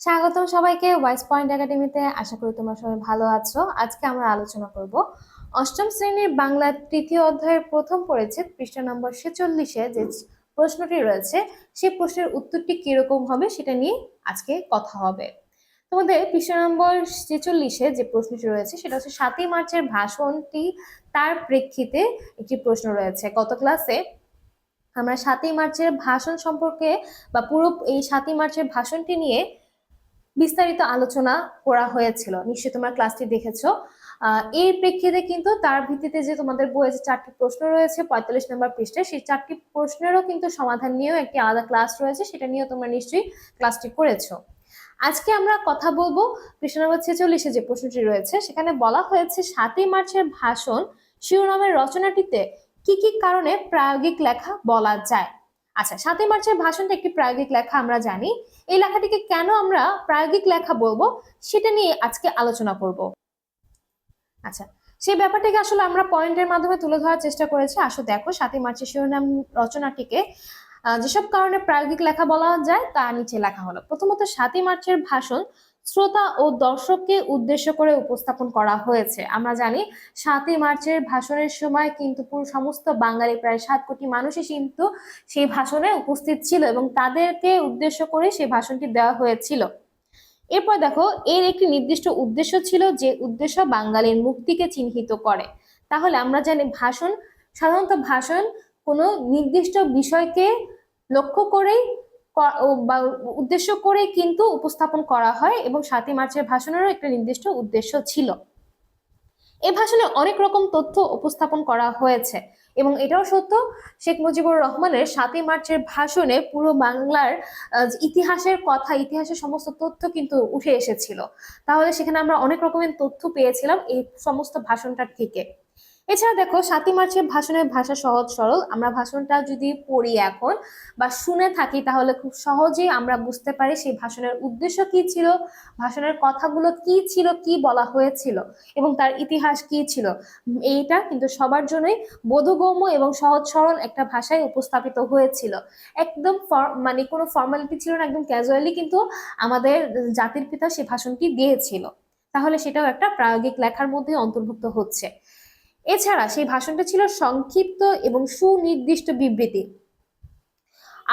স্বাগতম সবাইকে wise point একাডেমিতে আশা করি তোমরা সবাই ভালো আছো। আজকে আমরা আলোচনা করব অষ্টম শ্রেণির বাংলা তৃতীয় অধ্যায়ের প্রথম পড়েছে, পৃষ্ঠা নম্বর ছেচল্লিশে যে প্রশ্নটি রয়েছে, সেই প্রশ্নের উত্তরটি কীরকম হবে সেটা নিয়ে আজকে কথা হবে। তোমাদের পৃষ্ঠা নম্বর ছেচল্লিশে যে প্রশ্নটি রয়েছে, সেটা হচ্ছে সাতই মার্চের ভাষণটি তার প্রেক্ষিতে একটি প্রশ্ন রয়েছে। গত ক্লাসে আমরা সাতই মার্চের ভাষণ সম্পর্কে বা পুরো এই সাতই মার্চের ভাষণটি নিয়ে বিস্তারিত আলোচনা করা হয়েছিল। নিশ্চয়ই তোমরা ক্লাসটি দেখেছ। এর প্রেক্ষিতে কিন্তু তার ভিত্তিতে যে তোমাদের বইয়ে যে চারটি প্রশ্ন রয়েছে, পঁয়তাল্লিশ নম্বর পৃষ্ঠে, সেই চারটি প্রশ্নেরও কিন্তু সমাধান নিয়েও একটি আলাদা ক্লাস রয়েছে, সেটা নিয়েও তোমরা নিশ্চয়ই ক্লাসটি করেছ। আজকে আমরা কথা বলব নম্বর ছেচল্লিশে যে প্রশ্নটি রয়েছে, সেখানে বলা হয়েছে সাতই মার্চের ভাষণ শিরোনামের রচনাটিতে কি কি কারণে প্রায়োগিক লেখা বলা যায়। আচ্ছা সাতই মার্চের ভাষণটা একটি প্রায়োগিক লেখা আমরা জানি। এই লেখাটিকে কেন আমরা প্রায়োগিক লেখা বলব সেটা নিয়ে আজকে আলোচনা করব। আচ্ছা সেই ব্যাপারটিকে আসলে আমরা পয়েন্টের মাধ্যমে তুলে ধরার চেষ্টা করেছি। আসো দেখো, সাতই মার্চের শিরোনাম রচনাটিকে যেসব কারণে প্রায়োগিক লেখা বলা যায় তা নিচে লেখা হলো। প্রথমত সাতই মার্চের ভাষণ শ্রোতা ও দর্শককে উদ্দেশ্য করে উপস্থাপন করা হয়েছে। আমরা জানি, সাতই মার্চের ভাষণের সময় কিন্তু পুরো সমস্ত বাঙালি প্রায় সাত কোটি মানুষই কিন্তু সেই ভাষণে উপস্থিত ছিল এবং তাদেরকে উদ্দেশ্য করে সেই ভাষণটি দেওয়া হয়েছিল। এরপর দেখো, এর একটি নির্দিষ্ট উদ্দেশ্য ছিল যে উদ্দেশ্য বাঙালির মুক্তিকে চিহ্নিত করে। তাহলে আমরা জানি, ভাষণ, সাধারণত ভাষণ কোনো নির্দিষ্ট বিষয়কে লক্ষ্য করেই উদ্দেশ্য করে কিন্তু উপস্থাপন করা হয় এবং সাতই মার্চের ভাষণেরও একটা নির্দিষ্ট উদ্দেশ্য ছিল। এই ভাষণে অনেক রকম তথ্য উপস্থাপন করা হয়েছে এবং এটাও সত্য, শেখ মুজিবুর রহমানের সাতই মার্চের ভাষণে পুরো বাংলার ইতিহাসের কথা, ইতিহাসের সমস্ত তথ্য কিন্তু উঠে এসেছিল। তাহলে সেখানে আমরা অনেক রকমের তথ্য পেয়েছিলাম এই সমস্ত ভাষণটার থেকে। এছাড়া দেখো সাতই মার্চের ভাষণের ভাষা সহজ সরল। আমরা ভাষণটা যদি পড়ি এখন বা শুনে থাকি তাহলে খুব সহজেই আমরা বুঝতে পারি সেই ভাষণের উদ্দেশ্য কি ছিল, ভাষণের কথাগুলো কি ছিল, কি বলা হয়েছিল এবং তার ইতিহাস কি ছিল। এইটা কিন্তু সবার জন্যই বোধগম্য এবং সহজ সরল একটা ভাষায় উপস্থাপিত হয়েছিল। একদম মানে কোনো ফর্মালিটি ছিল না, একদম ক্যাজুয়ালি কিন্তু আমাদের জাতির পিতা সে ভাষণটি দিয়েছিল। তাহলে সেটাও একটা প্রায়োগিক লেখার মধ্যে অন্তর্ভুক্ত হচ্ছে। এছাড়া সেই ভাষণটা ছিল সংক্ষিপ্ত এবং সুনির্দিষ্ট বিবৃতি।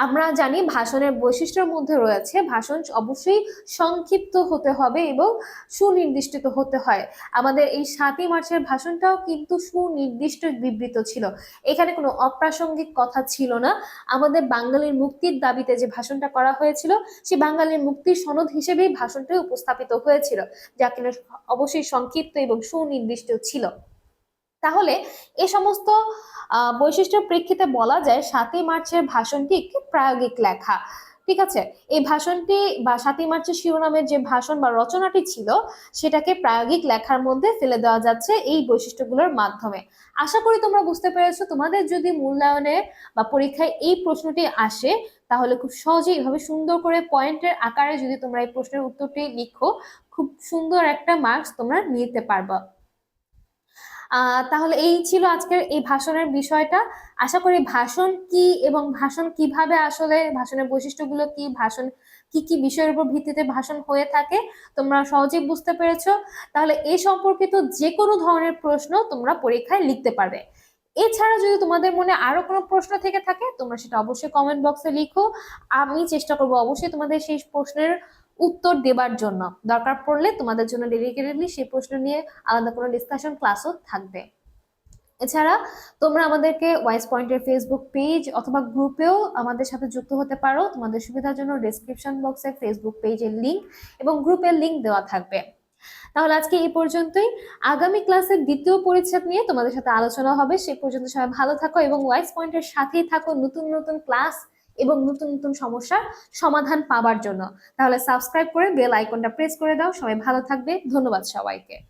আমরা জানি ভাষণের বৈশিষ্ট্যের মধ্যে রয়েছে, ভাষণ অবশ্যই সংক্ষিপ্ত হতে হবে এবং সুনির্দিষ্ট হতে হয়। আমাদের এই সাতই মার্চের ভাষণটাও কিন্তু সুনির্দিষ্ট বিবৃত ছিল। এখানে কোনো অপ্রাসঙ্গিক কথা ছিল না। আমাদের বাঙালির মুক্তির দাবিতে যে ভাষণটা করা হয়েছিল, সে বাঙালির মুক্তির সনদ হিসেবেই ভাষণটা উপস্থাপিত হয়েছিল, যা কিনা অবশ্যই সংক্ষিপ্ত এবং সুনির্দিষ্ট ছিল। তাহলে এ সমস্ত বৈশিষ্ট্যের প্রেক্ষিতে বলা যায় সাতই মার্চের ভাষণটি একটি প্রায়োগিক লেখা। ঠিক আছে? এই ভাষণটি বা সাতই মার্চের শিরোনামের যে ভাষণ বা রচনাটি ছিল, সেটাকে প্রায়োগিক লেখার মধ্যে ফেলে দেওয়া যাচ্ছে এই বৈশিষ্ট্যগুলোর মাধ্যমে। আশা করি তোমরা বুঝতে পেরেছ। তোমাদের যদি মূল্যায়নে বা পরীক্ষায় এই প্রশ্নটি আসে, তাহলে খুব সহজেই এইভাবে সুন্দর করে পয়েন্টের আকারে যদি তোমরা এই প্রশ্নের উত্তরটি লিখো, খুব সুন্দর একটা মার্কস তোমরা নিতে পারবা। তাহলে এই ছিল আজকের এই ভাষণের বিষয়টা। আশা করি ভাষণ কি এবং ভাষণ কীভাবে আসলে, ভাষণের বৈশিষ্ট্যগুলো কি, ভাষণ কি কি বিষয়ের উপর ভিত্তিতে ভাষণ হয়ে থাকে, তোমরা সহজেই বুঝতে পেরেছ। তাহলে এই সম্পর্কিত যে কোনো ধরনের প্রশ্ন তোমরা পরীক্ষায় লিখতে পারবে। এছাড়া যদি তোমাদের মনে আরও কোনো প্রশ্ন থেকে থাকে, তোমরা সেটা অবশ্যই কমেন্ট বক্সে লিখো। আমি চেষ্টা করব অবশ্যই তোমাদের সেই প্রশ্নের উত্তর দেবার জন্য। দরকার পড়লে তোমাদের জন্য ডেডিকেটেডলি সেই প্রশ্ন নিয়ে আলাদা কোনো ডিসকাশন ক্লাসও থাকবে। এছাড়া তোমরা আমাদেরকে ওয়াইস পয়েন্টের ফেসবুক পেজ অথবা গ্রুপেও আমাদের সাথে যুক্ত হতে পারো। তোমাদের সুবিধার জন্য ডিসক্রিপশন বক্সে ফেসবুক পেজের লিঙ্ক এবং গ্রুপের লিঙ্ক দেওয়া থাকবে। তাহলে আজকে এই পর্যন্তই। আগামী ক্লাসের দ্বিতীয় পরিচ্ছেদ নিয়ে তোমাদের সাথে আলোচনা হবে। সে পর্যন্ত সবাই ভালো থাকো এবং ওয়াইস পয়েন্টের সাথেই থাকো নতুন নতুন ক্লাস এবং নতুন নতুন সমস্যার সমাধান পাবার জন্য। তাহলে সাবস্ক্রাইব করে বেল আইকনটা প্রেস করে দাও। সবাই ভালো থাকবে। ধন্যবাদ সবাইকে।